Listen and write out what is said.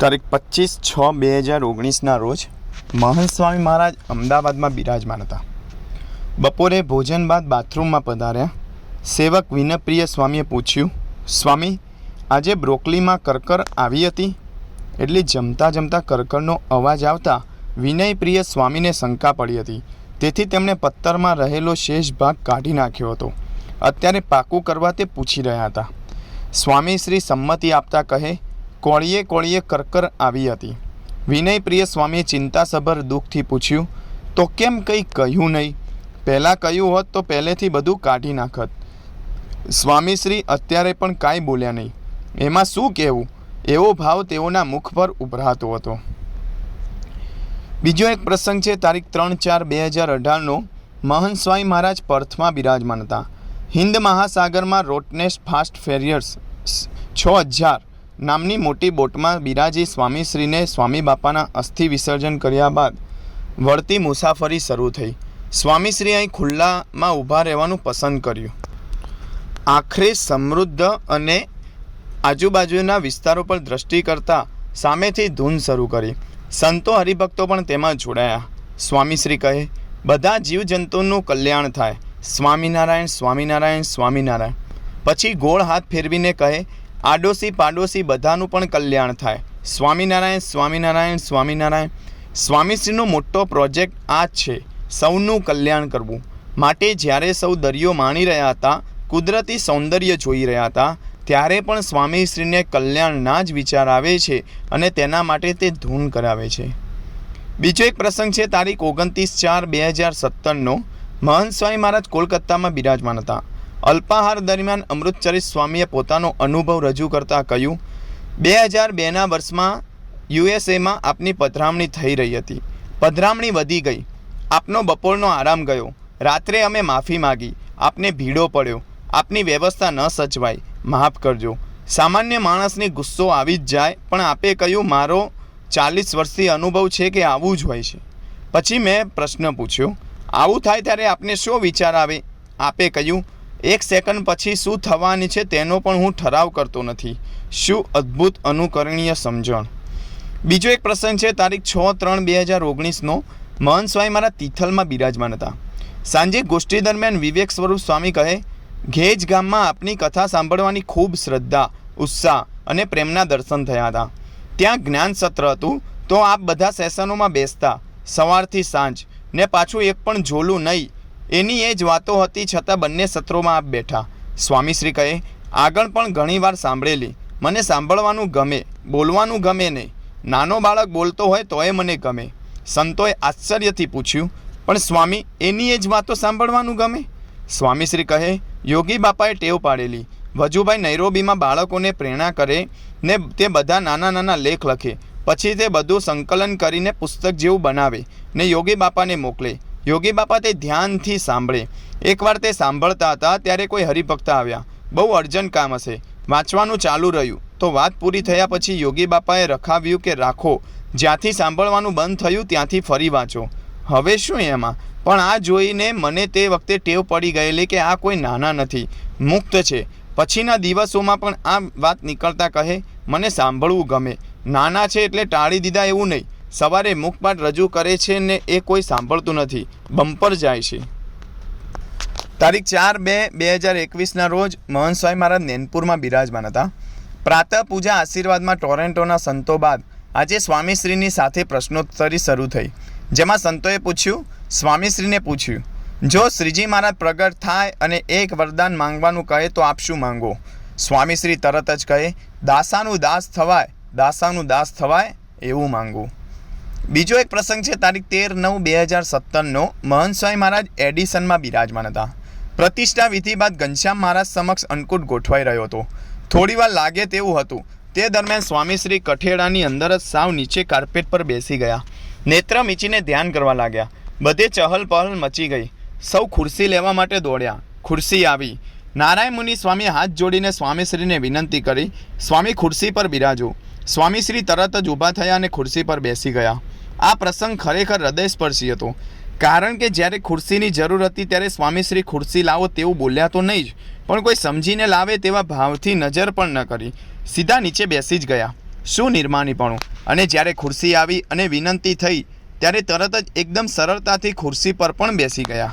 તારીખ પચીસ છ બે હજાર ઓગણીસના રોજ મહંત સ્વામી મહારાજ અમદાવાદમાં બિરાજમાન હતા. બપોરે ભોજન બાદ બાથરૂમમાં પધાર્યા. સેવક વિનપ્રિય સ્વામીએ પૂછ્યું, સ્વામી, આજે બ્રોકલીમાં કરકર આવી હતી? એટલે જમતા જમતા કરકરનો અવાજ આવતા વિનયપ્રિય સ્વામીને શંકા પડી હતી. તેથી તેમણે પત્તરમાં રહેલો શેષ ભાગ કાઢી નાખ્યો હતો. અત્યારે પાકું કરવા તે પૂછી રહ્યા હતા. સ્વામી, શ્રી સંમતિ આપતા કહે કોળીએ કોળીએ કરકર આવી હતી. વિનયપ્રિય સ્વામીએ ચિંતાસભર દુઃખથી પૂછ્યું, તો કેમ કંઈ કહ્યું નહીં? પહેલાં કહ્યું હોત તો પહેલેથી બધું કાઢી નાખત. સ્વામીશ્રી અત્યારે પણ કાંઈ બોલ્યા નહીં. એમાં શું કહેવું? એવો ભાવ તેઓના મુખ પર ઉભરાતો હતો. બીજો એક પ્રસંગ છે, તારીખ ત્રણ ચાર બે હજાર અઢારનો. મહંત સ્વામી મહારાજ પર્થમાં બિરાજમાન હતા. હિન્દ મહાસાગરમાં રોટનેસ ફાસ્ટ ફેરિયર્સ, છ હજાર નામની મોટી બોટમાં બિરાજી સ્વામીશ્રીને સ્વામી બાપાના અસ્થિ વિસર્જન કર્યા બાદ વળતી મુસાફરી શરૂ થઈ. સ્વામીશ્રી અહીં ખુલ્લામાં ઊભા રહેવાનું પસંદ કર્યું. આખરે સમૃદ્ધ અને આજુબાજુના વિસ્તારો પર દ્રષ્ટિ કરતા સામેથી ધૂન શરૂ કરી. સંતો હરિભક્તો પણ તેમાં જોડાયા. સ્વામીશ્રી કહે, બધા જીવજંતુનું કલ્યાણ થાય. સ્વામિનારાયણ સ્વામિનારાયણ સ્વામિનારાયણ. પછી ગોળ હાથ ફેરવીને કહે આડોશી પાડોશી બધાનું પણ કલ્યાણ થાય. સ્વામિનારાયણ સ્વામિનારાયણ સ્વામિનારાયણ. સ્વામીશ્રીનો મોટો પ્રોજેક્ટ આ જ છે, સૌનું કલ્યાણ કરવું. માટે જ્યારે સૌ દરિયો માણી રહ્યા હતા, કુદરતી સૌંદર્ય જોઈ રહ્યા હતા, ત્યારે પણ સ્વામીશ્રીને કલ્યાણના જ વિચાર આવે છે અને તેના માટે તે ધૂન કરાવે છે. બીજો એક પ્રસંગ છે, તારીખ ઓગણત્રીસ ચાર બે હજાર સત્તરનો. મહંત સ્વામી મહારાજ કોલકાતામાં બિરાજમાન હતા. અલ્પાહાર દરમિયાન અમૃતચરિત સ્વામીએ પોતાનો અનુભવ રજૂ કરતાં કહ્યું, બે હજાર બેના વર્ષમાં યુએસએમાં આપની પધરામણી થઈ રહી હતી. પધરામણી વધી ગઈ. આપનો બપોરનો આરામ ગયો. રાત્રે અમે માફી માગી. આપને ભીડો પડ્યો. આપની વ્યવસ્થા ન સચવાઈ માફ કરજો. સામાન્ય માણસને ગુસ્સો આવી જ જાય, પણ આપે કહ્યું, મારો ચાલીસ વર્ષથી અનુભવ છે કે આવું જ હોય છે. પછી મેં પ્રશ્ન પૂછ્યો, આવું થાય ત્યારે આપને શું વિચાર આવે? આપે કહ્યું એક સેકન્ડ પછી શું થવાની છે તેનો પણ હું ઠરાવ કરતો નથી. શું અદ્ભુત અનુકરણીય સમજણ. બીજો એક પ્રસંગ છે, તારીખ છ ત્રણ બે હજાર ઓગણીસનો. મહંત સ્વામી મારા તિથલમાં બિરાજમાન હતા. સાંજે ગોષ્ઠી દરમિયાન વિવેક સ્વરૂપ સ્વામી કહે, ઘેજ ગામમાં આપની કથા સાંભળવાની ખૂબ શ્રદ્ધા, ઉત્સાહ અને પ્રેમના દર્શન થયા હતા. ત્યાં જ્ઞાન સત્ર હતું, તો આપ બધા સેશનોમાં બેસતા, સવારથી સાંજ ને પાછું એક પણ ઝોલું નહીં એની એ જ વાતો હતી છતાં બંને સત્રોમાં આપ બેઠા. સ્વામીશ્રી કહે, આગળ પણ ઘણીવાર સાંભળેલી. મને સાંભળવાનું ગમે, બોલવાનું ગમે નહીં. નાનો બાળક બોલતો હોય તોય મને ગમે. સંતોએ આશ્ચર્યથી પૂછ્યું, પણ સ્વામી, એની એ જ વાતો સાંભળવાનું ગમે? સ્વામીશ્રી કહે, યોગી બાપાએ ટેવ પાડેલી. વજુભાઈ નૈરોબીમાં બાળકોને પ્રેરણા કરે ને તે બધા નાના નાના લેખ લખે. પછી તે બધું સંકલન કરીને પુસ્તક જેવું બનાવે ને યોગી બાપાને મોકલે. યોગી બાપા તે ધ્યાનથી સાંભળે. એકવાર તે સાંભળતા હતા ત્યારે કોઈ હરિભક્ત આવ્યા. બહુ અર્જન્ટ કામ હશે. વાંચવાનું ચાલુ રહ્યું. તો વાત પૂરી થયા પછી યોગી બાપાએ રખાવ્યું કે રાખો. જ્યાંથી સાંભળવાનું બંધ થયું ત્યાંથી ફરી વાંચો. હવે શું એમાં? પણ આ જોઈને મને તે વખતે ટેવ પડી ગયેલી કે આ કોઈ નાના નથી. મુક્ત છે. પછીના દિવસોમાં પણ આ વાત નીકળતા કહે, મને સાંભળવું ગમે. નાના છે એટલે ટાળી દીધા એવું નહીં. સવારે મુખપાઠ રજૂ કરે છે ને એ કોઈ સાંભળતું નથી. બમ્પર જાય છે. તારીખ ચાર બે બે હજાર એકવીસના રોજ મહંત સ્વામી મહારાજ નેનપુરમાં બિરાજમાન હતા. પ્રાતઃ પૂજા આશીર્વાદમાં ટોરેન્ટોના સંતો બાદ આજે સ્વામીશ્રીની સાથે પ્રશ્નોત્તરી શરૂ થઈ. જેમાં સંતોએ પૂછ્યું, સ્વામીશ્રીને પૂછ્યું, જો શ્રીજી મહારાજ પ્રગટ થાય અને એક વરદાન માંગવાનું કહે તો આપ શું માંગો? સ્વામીશ્રી તરત જ કહે, દાસાનું દાસ થવાય, દાસાનું દાસ થવાય એવું માંગવું બીજો એક પ્રસંગ છે, તારીખ તેર નવ બે હજાર સત્તરનો. મહંત સ્વામી મહારાજ એડિસનમાં બિરાજમાન હતા. પ્રતિષ્ઠા વિધિ બાદ ઘનશ્યામ મહારાજ સમક્ષ અન્નકૂટ ગોઠવાઈ રહ્યો હતો. થોડીવાર લાગે તેવું હતું. તે દરમિયાન સ્વામીશ્રી કઠેડાની અંદર જ સાવ નીચે કાર્પેટ પર બેસી ગયા. નેત્ર મીચીને ધ્યાન કરવા લાગ્યા. બધે ચહલ પહલ મચી ગઈ. સૌ ખુરશી લેવા માટે દોડ્યા. ખુરશી આવી. નારાયણ મુનિ સ્વામીએ હાથ જોડીને સ્વામીશ્રીને વિનંતી કરી. સ્વામી ખુરશી પર બિરાજો સ્વામીશ્રી તરત જ ઊભા થયા અને ખુરશી પર બેસી ગયા. આ પ્રસંગ ખરેખર હૃદયસ્પર્શી હતો. કારણ કે જ્યારે ખુરશીની જરૂર હતી ત્યારે સ્વામીશ્રી ખુરશી લાવો તેવું બોલ્યા તો નહીં જ, પણ કોઈ સમજીને લાવે તેવા ભાવથી નજર પણ ન કરી. સીધા નીચે બેસી જ ગયા. શું નિર્માણીપણું? અને જ્યારે ખુરશી આવી અને વિનંતી થઈ, ત્યારે તરત જ એકદમ સરળતાથી ખુરશી પર પણ બેસી ગયા.